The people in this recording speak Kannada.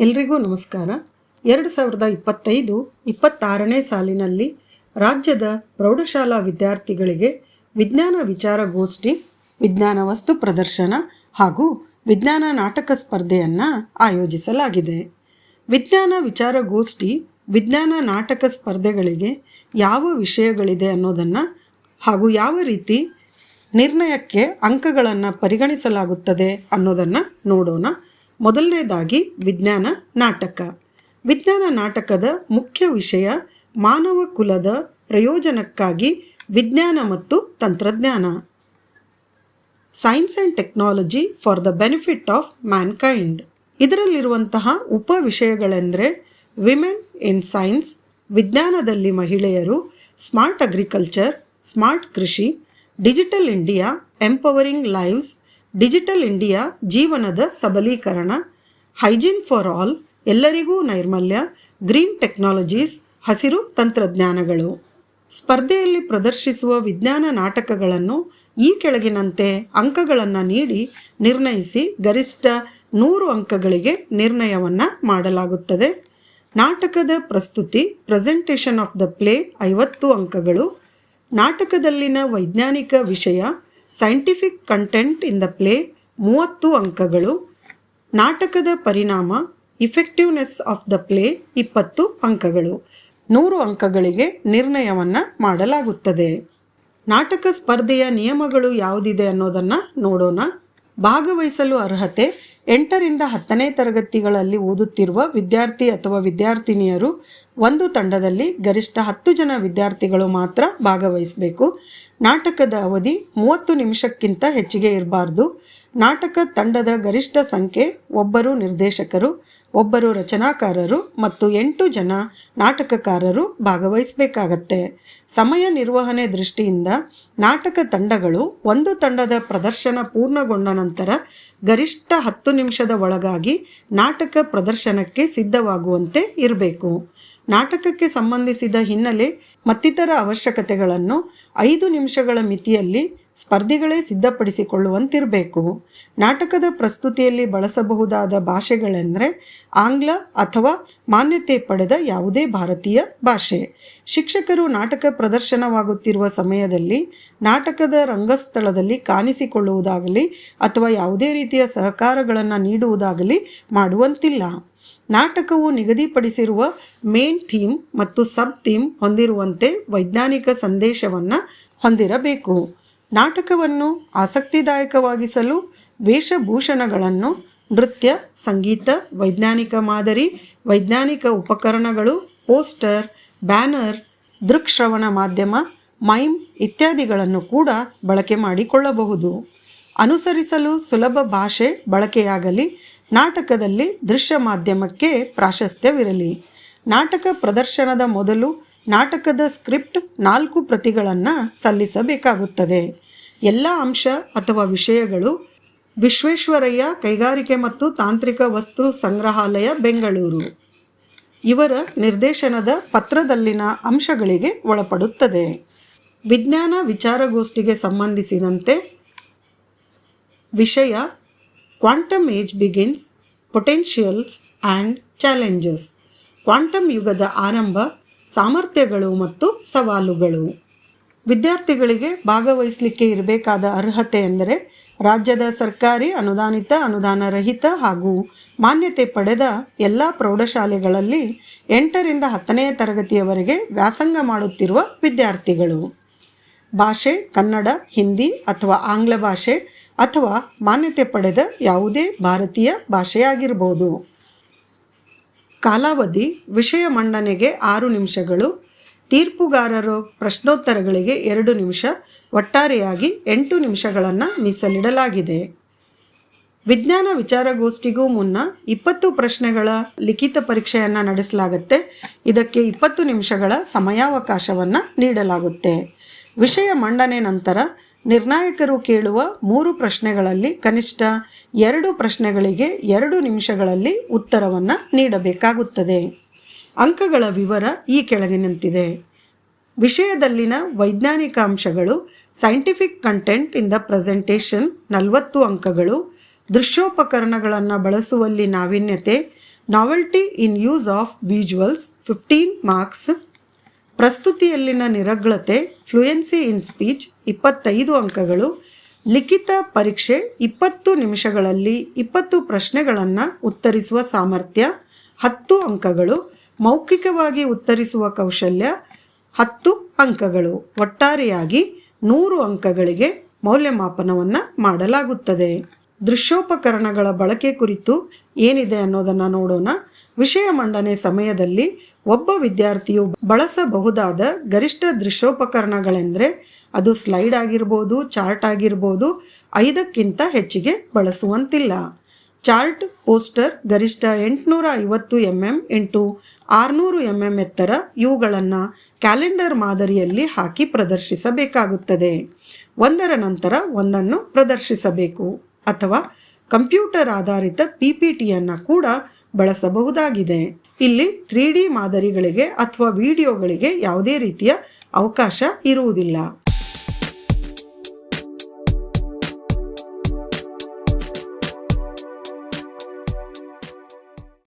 ಎಲ್ರಿಗೂ ನಮಸ್ಕಾರ. ಎರಡು ಸಾವಿರದ ಇಪ್ಪತ್ತೈದು ಇಪ್ಪತ್ತಾರನೇ ಸಾಲಿನಲ್ಲಿ ರಾಜ್ಯದ ಪ್ರೌಢಶಾಲಾ ವಿದ್ಯಾರ್ಥಿಗಳಿಗೆ ವಿಜ್ಞಾನ ವಿಚಾರಗೋಷ್ಠಿ ವಿಜ್ಞಾನ ವಸ್ತು ಪ್ರದರ್ಶನ ಹಾಗೂ ವಿಜ್ಞಾನ ನಾಟಕ ಸ್ಪರ್ಧೆಯನ್ನು ಆಯೋಜಿಸಲಾಗಿದೆ. ವಿಜ್ಞಾನ ವಿಚಾರಗೋಷ್ಠಿ ವಿಜ್ಞಾನ ನಾಟಕ ಸ್ಪರ್ಧೆಗಳಿಗೆ ಯಾವ ವಿಷಯಗಳಿದೆ ಅನ್ನೋದನ್ನು ಹಾಗೂ ಯಾವ ರೀತಿ ನಿರ್ಣಯಕ್ಕೆ ಅಂಕಗಳನ್ನು ಪರಿಗಣಿಸಲಾಗುತ್ತದೆ ಅನ್ನೋದನ್ನು ನೋಡೋಣ. ಮೊದಲನೇದಾಗಿ ವಿಜ್ಞಾನ ನಾಟಕ. ವಿಜ್ಞಾನ ನಾಟಕದ ಮುಖ್ಯ ವಿಷಯ ಮಾನವ ಕುಲದ ಪ್ರಯೋಜನಕ್ಕಾಗಿ ವಿಜ್ಞಾನ ಮತ್ತು ತಂತ್ರಜ್ಞಾನ. Science and technology for the benefit of mankind ಇದರಲ್ಲಿರುವಂತಹ ಉಪ ವಿಷಯಗಳೆಂದರೆ ವಿಮೆನ್ ಇನ್ ಸೈನ್ಸ್ ವಿಜ್ಞಾನದಲ್ಲಿ ಮಹಿಳೆಯರು ಸ್ಮಾರ್ಟ್ ಅಗ್ರಿಕಲ್ಚರ್ ಸ್ಮಾರ್ಟ್ ಕೃಷಿ digital India empowering lives digital India ಜೀವನದ ಸಬಲೀಕರಣ, ಹೈಜೀನ್ ಫಾರ್ ಆಲ್, ಎಲ್ಲರಿಗೂ ನೈರ್ಮಲ್ಯ, ಗ್ರೀನ್ ಟೆಕ್ನಾಲಜೀಸ್, ಹಸಿರು ತಂತ್ರಜ್ಞಾನಗಳು. ಸ್ಪರ್ಧೆಯಲ್ಲಿ ಪ್ರದರ್ಶಿಸುವ ವಿಜ್ಞಾನ ನಾಟಕಗಳನ್ನು ಈ ಕೆಳಗಿನಂತೆ ಅಂಕಗಳನ್ನು ನೀಡಿ ನಿರ್ಣಯಿಸಿ ಗರಿಷ್ಠ ನೂರು ಅಂಕಗಳಿಗೆ ನಿರ್ಣಯವನ್ನು ಮಾಡಲಾಗುತ್ತದೆ. ನಾಟಕದ ಪ್ರಸ್ತುತಿ, ಪ್ರೆಸೆಂಟೇಷನ್ ಆಫ್ ದ ಪ್ಲೇ ಐವತ್ತು ಅಂಕಗಳು. ನಾಟಕದಲ್ಲಿನ ವೈಜ್ಞಾನಿಕ ವಿಷಯ scientific content in the play ಮೂವತ್ತು ಅಂಕಗಳು. ನಾಟಕದ ಪರಿಣಾಮ ಇಫೆಕ್ಟಿವ್ನೆಸ್ ಆಫ್ ದ ಪ್ಲೇ ಇಪ್ಪತ್ತು ಅಂಕಗಳು. ನೂರು ಅಂಕಗಳಿಗೆ ನಿರ್ಣಯವನ್ನು ಮಾಡಲಾಗುತ್ತದೆ. ನಾಟಕ ಸ್ಪರ್ಧೆಯ ನಿಯಮಗಳು ಯಾವುದಿದೆ ಅನ್ನೋದನ್ನು ನೋಡೋಣ. ಭಾಗವಹಿಸಲು ಅರ್ಹತೆ, ಎಂಟರಿಂದ ಹತ್ತನೇ ತರಗತಿಗಳಲ್ಲಿ ಓದುತ್ತಿರುವ ವಿದ್ಯಾರ್ಥಿ ಅಥವಾ ವಿದ್ಯಾರ್ಥಿನಿಯರು ಒಂದು ತಂಡದಲ್ಲಿ ಗರಿಷ್ಠ ಹತ್ತು ಜನ ವಿದ್ಯಾರ್ಥಿಗಳು ಮಾತ್ರ ಭಾಗವಹಿಸಬೇಕು. ನಾಟಕದ ಅವಧಿ ಮೂವತ್ತು ನಿಮಿಷಕ್ಕಿಂತ ಹೆಚ್ಚಿಗೆ ಇರಬಾರ್ದು. ನಾಟಕ ತಂಡದ ಗರಿಷ್ಠ ಸಂಖ್ಯೆ ಒಬ್ಬರು ನಿರ್ದೇಶಕರು, ಒಬ್ಬರು ರಚನಾಕಾರರು ಮತ್ತು ಎಂಟು ಜನ ನಾಟಕಕಾರರು ಭಾಗವಹಿಸಬೇಕಾಗತ್ತೆ. ಸಮಯ ನಿರ್ವಹಣೆ ದೃಷ್ಟಿಯಿಂದ ನಾಟಕ ತಂಡಗಳು ಒಂದು ತಂಡದ ಪ್ರದರ್ಶನ ಪೂರ್ಣಗೊಂಡ ನಂತರ ಗರಿಷ್ಠ ಹತ್ತು ನಿಮಿಷದ ಒಳಗಾಗಿ ನಾಟಕ ಪ್ರದರ್ಶನಕ್ಕೆ ಸಿದ್ಧವಾಗುವಂತೆ ಇರಬೇಕು. ನಾಟಕಕ್ಕೆ ಸಂಬಂಧಿಸಿದ ಹಿನ್ನೆಲೆ ಮತ್ತಿತರ ಅವಶ್ಯಕತೆಗಳನ್ನು ಐದು ನಿಮಿಷಗಳ ಮಿತಿಯಲ್ಲಿ ಸ್ಪರ್ಧಿಗಳೇ ಸಿದ್ಧಪಡಿಸಿಕೊಳ್ಳುವಂತಿರಬೇಕು. ನಾಟಕದ ಪ್ರಸ್ತುತಿಯಲ್ಲಿ ಬಳಸಬಹುದಾದ ಭಾಷೆಗಳೆಂದರೆ ಆಂಗ್ಲ ಅಥವಾ ಮಾನ್ಯತೆ ಪಡೆದ ಯಾವುದೇ ಭಾರತೀಯ ಭಾಷೆ. ಶಿಕ್ಷಕರು ನಾಟಕ ಪ್ರದರ್ಶನವಾಗುತ್ತಿರುವ ಸಮಯದಲ್ಲಿ ನಾಟಕದ ರಂಗಸ್ಥಳದಲ್ಲಿ ಕಾಣಿಸಿಕೊಳ್ಳುವುದಾಗಲಿ ಅಥವಾ ಯಾವುದೇ ರೀತಿಯ ಸಹಕಾರಗಳನ್ನು ನೀಡುವುದಾಗಲಿ ಮಾಡುವಂತಿಲ್ಲ. ನಾಟಕವು ನಿಗದಿಪಡಿಸಿರುವ ಮೇನ್ ಥೀಮ್ ಮತ್ತು ಸಬ್ ಥೀಮ್ ಹೊಂದಿರುವಂತೆ ವೈಜ್ಞಾನಿಕ ಸಂದೇಶವನ್ನು ಹೊಂದಿರಬೇಕು. ನಾಟಕವನ್ನು ಆಸಕ್ತಿದಾಯಕವಾಗಿಸಲು ವೇಷಭೂಷಣಗಳನ್ನು, ನೃತ್ಯ, ಸಂಗೀತ, ವೈಜ್ಞಾನಿಕ ಮಾದರಿ, ವೈಜ್ಞಾನಿಕ ಉಪಕರಣಗಳು, ಪೋಸ್ಟರ್, ಬ್ಯಾನರ್ ದೃಕ್ಶ್ರವಣ ಮಾಧ್ಯಮ, ಮೈಮ್ ಇತ್ಯಾದಿಗಳನ್ನು ಕೂಡ ಬಳಕೆ ಮಾಡಿಕೊಳ್ಳಬಹುದು. ಅನುಸರಿಸಲು ಸುಲಭ ಭಾಷೆ ಬಳಕೆಯಾಗಲಿ, ನಾಟಕದಲ್ಲಿ ದೃಶ್ಯ ಮಾಧ್ಯಮಕ್ಕೆ ಪ್ರಾಶಸ್ತ್ಯವಿರಲಿ. ನಾಟಕ ಪ್ರದರ್ಶನದ ಮೊದಲು ನಾಟಕದ ಸ್ಕ್ರಿಪ್ಟ್ ನಾಲ್ಕು ಪ್ರತಿಗಳನ್ನು ಸಲ್ಲಿಸಬೇಕಾಗುತ್ತದೆ. ಎಲ್ಲ ಅಂಶ ಅಥವಾ ವಿಷಯಗಳು ವಿಶ್ವೇಶ್ವರಯ್ಯ ಕೈಗಾರಿಕೆ ಮತ್ತು ತಾಂತ್ರಿಕ ವಸ್ತು ಸಂಗ್ರಹಾಲಯ, ಬೆಂಗಳೂರು. ಇವರ ನಿರ್ದೇಶನದ ಪತ್ರದಲ್ಲಿನ ಅಂಶಗಳಿಗೆ ಒಳಪಡುತ್ತದೆ. ವಿಜ್ಞಾನ ವಿಚಾರಗೋಷ್ಠಿಗೆ ಸಂಬಂಧಿಸಿದಂತೆ ವಿಷಯ quantum age begins, potentials and challenges. Quantum ಯುಗದ ಆರಂಭ ಸಾಮರ್ಥ್ಯಗಳು ಮತ್ತು ಸವಾಲುಗಳು. ವಿದ್ಯಾರ್ಥಿಗಳಿಗೆ ಭಾಗವಹಿಸಲಿಕ್ಕೆ ಇರಬೇಕಾದ ಅರ್ಹತೆ ಎಂದರೆ ರಾಜ್ಯದ ಸರ್ಕಾರಿ ಅನುದಾನಿತ ಅನುದಾನ ರಹಿತ ಹಾಗೂ ಮಾನ್ಯತೆ ಪಡೆದ ಎಲ್ಲ ಪ್ರೌಢಶಾಲೆಗಳಲ್ಲಿ ಎಂಟರಿಂದ ಹತ್ತನೆಯ ತರಗತಿಯವರೆಗೆ ವ್ಯಾಸಂಗ ಮಾಡುತ್ತಿರುವ ವಿದ್ಯಾರ್ಥಿಗಳು. ಭಾಷೆ, ಕನ್ನಡ, ಹಿಂದಿ ಅಥವಾ ಆಂಗ್ಲ ಭಾಷೆ ಅಥವಾ ಮಾನ್ಯತೆ ಪಡೆದ ಯಾವುದೇ ಭಾರತೀಯ ಭಾಷೆಯಾಗಿರಬಹುದು ಕಾಲಾವಧಿ ವಿಷಯ ಮಂಡನೆಗೆ ಆರು ನಿಮಿಷಗಳು, ತೀರ್ಪುಗಾರರು ಪ್ರಶ್ನೋತ್ತರಗಳಿಗೆ ಎರಡು ನಿಮಿಷ, ಒಟ್ಟಾರೆಯಾಗಿ ಎಂಟು ನಿಮಿಷಗಳನ್ನು ಮೀಸಲಿಡಲಾಗಿದೆ. ವಿಜ್ಞಾನ ವಿಚಾರಗೋಷ್ಠಿಗೂ ಮುನ್ನ ಇಪ್ಪತ್ತು ಪ್ರಶ್ನೆಗಳ ಲಿಖಿತ ಪರೀಕ್ಷೆಯನ್ನು ನಡೆಸಲಾಗುತ್ತೆ. ಇದಕ್ಕೆ ಇಪ್ಪತ್ತು ನಿಮಿಷಗಳ ಸಮಯಾವಕಾಶವನ್ನು ನೀಡಲಾಗುತ್ತೆ. ವಿಷಯ ಮಂಡನೆ ನಂತರ ನಿರ್ಣಾಯಕರು ಕೇಳುವ ಮೂರು ಪ್ರಶ್ನೆಗಳಲ್ಲಿ ಕನಿಷ್ಠ ಎರಡು ಪ್ರಶ್ನೆಗಳಿಗೆ ಎರಡು ನಿಮಿಷಗಳಲ್ಲಿ ಉತ್ತರವನ್ನು ನೀಡಬೇಕಾಗುತ್ತದೆ. ಅಂಕಗಳ ವಿವರ ಈ ಕೆಳಗಿನಂತಿದೆ ವಿಷಯದಲ್ಲಿನ ವೈಜ್ಞಾನಿಕ ಅಂಶಗಳು scientific content in the presentation ನಲವತ್ತು ಅಂಕಗಳು, ದೃಶ್ಯೋಪಕರಣಗಳನ್ನು ಬಳಸುವಲ್ಲಿ ನಾವೀನ್ಯತೆ novelty in use of visuals fifteen marks ಪ್ರಸ್ತುತಿಯಲ್ಲಿನ ನಿರಗ್ಳತೆ ಫ್ಲೂಯೆನ್ಸಿ ಇನ್ ಸ್ಪೀಚ್ ಇಪ್ಪತ್ತೈದು ಅಂಕಗಳು, ಲಿಖಿತ ಪರೀಕ್ಷೆ ಇಪ್ಪತ್ತು ನಿಮಿಷಗಳಲ್ಲಿ ಇಪ್ಪತ್ತು ಪ್ರಶ್ನೆಗಳನ್ನು ಉತ್ತರಿಸುವ ಸಾಮರ್ಥ್ಯ ಹತ್ತು ಅಂಕಗಳು, ಮೌಖಿಕವಾಗಿ ಉತ್ತರಿಸುವ ಕೌಶಲ್ಯ ಹತ್ತು ಅಂಕಗಳು. ಒಟ್ಟಾರೆಯಾಗಿ ನೂರು ಅಂಕಗಳಿಗೆ ಮೌಲ್ಯಮಾಪನವನ್ನು ಮಾಡಲಾಗುತ್ತದೆ. ದೃಶ್ಯೋಪಕರಣಗಳ ಬಳಕೆ ಕುರಿತು ಏನಿದೆ ಅನ್ನೋದನ್ನು ನೋಡೋಣ. ವಿಷಯ ಮಂಡನೆ ಸಮಯದಲ್ಲಿ ಒಬ್ಬ ವಿದ್ಯಾರ್ಥಿಯು ಬಳಸಬಹುದಾದ ಗರಿಷ್ಠ ದೃಶ್ಯೋಪಕರಣಗಳೆಂದರೆ ಅದು ಸ್ಲೈಡ್ ಆಗಿರ್ಬೋದು, ಚಾರ್ಟ್ ಆಗಿರ್ಬೋದು, ಐದಕ್ಕಿಂತ ಹೆಚ್ಚಿಗೆ ಬಳಸುವಂತಿಲ್ಲ. ಚಾರ್ಟ್, ಪೋಸ್ಟರ್ ಗರಿಷ್ಠ ಎಂಟುನೂರ ಐವತ್ತು ಎಂ ಎಂ ಇಂಟು ಆರುನೂರು ಎಂ ಎಂ ಎತ್ತರ ಇವುಗಳನ್ನು ಕ್ಯಾಲೆಂಡರ್ ಮಾದರಿಯಲ್ಲಿ ಹಾಕಿ ಪ್ರದರ್ಶಿಸಬೇಕಾಗುತ್ತದೆ. ಒಂದರ ನಂತರ ಒಂದನ್ನು ಪ್ರದರ್ಶಿಸಬೇಕು. ಅಥವಾ ಕಂಪ್ಯೂಟರ್ ಆಧಾರಿತ ಪಿ ಪಿ ಟಿಯನ್ನು ಕೂಡ ಬಳಸಬಹುದಾಗಿದೆ. ಇಲ್ಲಿ ತ್ರೀ ಮಾದರಿಗಳಿಗೆ ಅಥವಾ ವಿಡಿಯೋಗಳಿಗೆ ಯಾವುದೇ ರೀತಿಯ ಅವಕಾಶ ಇರುವುದಿಲ್ಲ.